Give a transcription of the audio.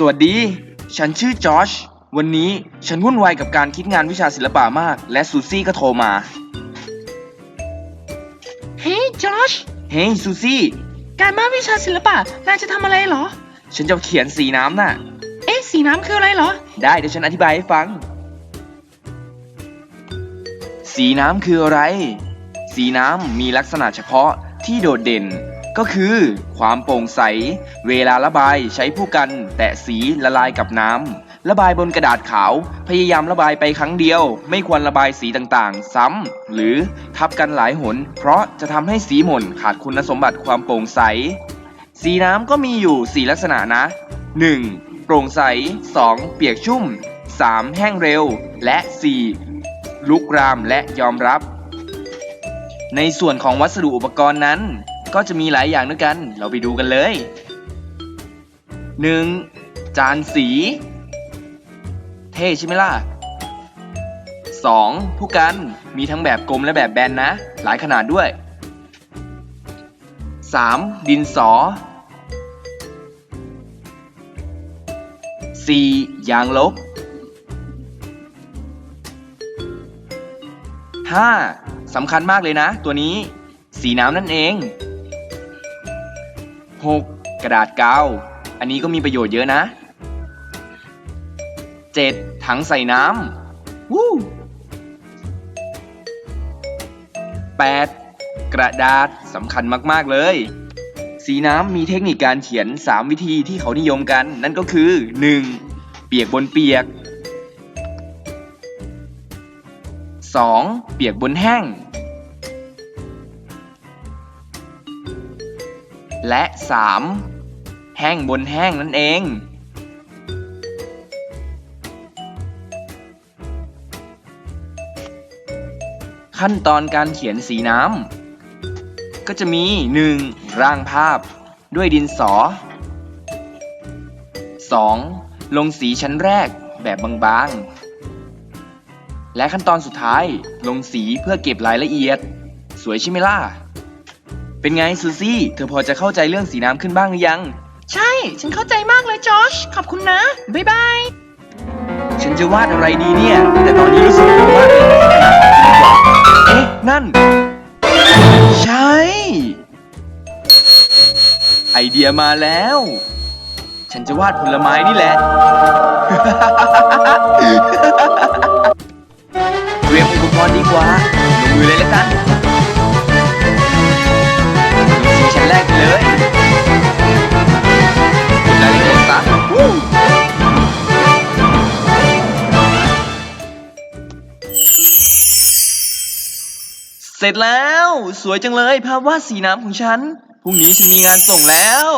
สวัสดี ฉันชื่อจอช วันนี้ฉันวุ่นวายกับการคิดงานวิชาศิลปะมาก และซูซี่ก็โทรมา เฮ้ยจอช เฮ้ยซูซี่ การบ้านวิชาศิลปะนายจะทำอะไรเหรอ ฉันจะเขียนสีน้ำน่ะ เอ๊ะสีน้ำคืออะไรเหรอ ได้เดี๋ยวฉันอธิบายให้ฟัง สีน้ำคืออะไร สีน้ำมีลักษณะเฉพาะที่โดดเด่น ก็คือ ความโปร่งใส เวลาระบายใช้ผู้กัน แตะสีละลายกับน้ำระบายบนกระดาษขาว พยายามระบายไปครั้งเดียว ไม่ควรระบายสีต่างๆ ซ้ำหรือทับกันหลายหน เพราะจะทำให้สีหม่นขาดคุณสมบัติความโปร่งใส สีน้ำก็มีอยู่4ลักษณะนะ 1. โปร่งใส 2. เปียกชุ่ม 3. แห้งเร็ว และ 4. ลุกรามและยอมรับ ในส่วนของวัสดุอุปกรณ์นั้น ก็จะมีหลายอย่างด้วยกัน เราไปดูกันเลย 1. จานสี เท่ใช่ไหมล่ะ 2. ผู้กันมีทั้งแบบกลมและแบบแบนนะ หลายขนาดด้วย 3. ดินสอ 4. ยางลบ 5. สำคัญมากเลยนะ ตัวนี้ สีน้ำนั่นเอง 6. กระดาษกาว อันนี้ก็มีประโยชน์เยอะนะ 7. ถังใส่น้ำวู้ 8. กระดาษสำคัญมาก ๆ เลย สีน้ำมีเทคนิคการเขียน 3 วิธีที่เขานิยมกัน นั่นก็คือ 1. เปียกบนเปียก 2. เปียกบนแห้ง และ 3. แห้งบนแห้งนั่นเอง ขั้นตอนการเขียนสีน้ำก็จะมี 1. ร่างภาพด้วยดินสอ 2. ลงสีชั้นแรกแบบบางๆ และขั้นตอนสุดท้ายลงสีเพื่อเก็บรายละเอียด สวยใช่ไหมล่ะ เป็นไงซูซี่ เธอพอจะเข้าใจเรื่องสีน้ำขึ้นบ้างหรือยัง ใช่ ฉันเข้าใจมากเลยจอช ขอบคุณนะ บ๊ายบาย ฉันจะวาดอะไรดีเนี่ย แต่ตอนนี้รู้สึกว่าว่าเป็นขนาดดีกว่าเอ๊ะ นั่น ใช่ ไอเดียมาแล้ว ฉันจะวาดผลไม้นี่แหละ เตรียมอุปกรณ์ดีกว่าลงมือเลยแล้วกัน เสร็จแล้ว สวยจังเลยภาพวาดสีน้ำของฉัน พรุ่งนี้ฉันมีงานส่งแล้ว